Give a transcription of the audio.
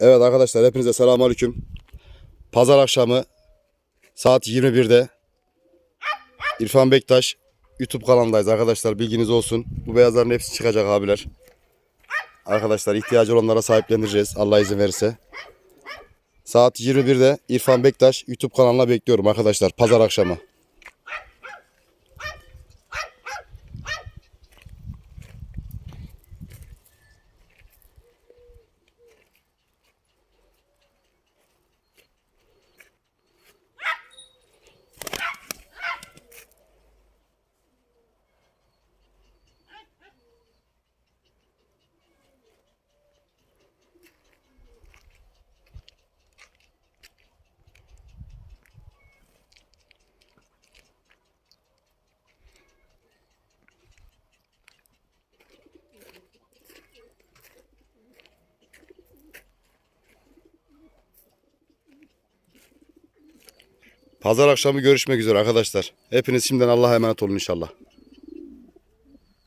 Evet arkadaşlar hepinize selamünaleyküm. Pazar akşamı saat 21'de İrfan Bektaş YouTube kanalındayız arkadaşlar bilginiz olsun. Bu beyazların hepsi çıkacak abiler. Arkadaşlar ihtiyacı olanlara sahiplendireceğiz Allah izin verirse. Saat 21'de İrfan Bektaş YouTube kanalına bekliyorum arkadaşlar pazar akşamı. Pazar akşamı görüşmek üzere arkadaşlar. Hepiniz şimdiden Allah'a emanet olun inşallah.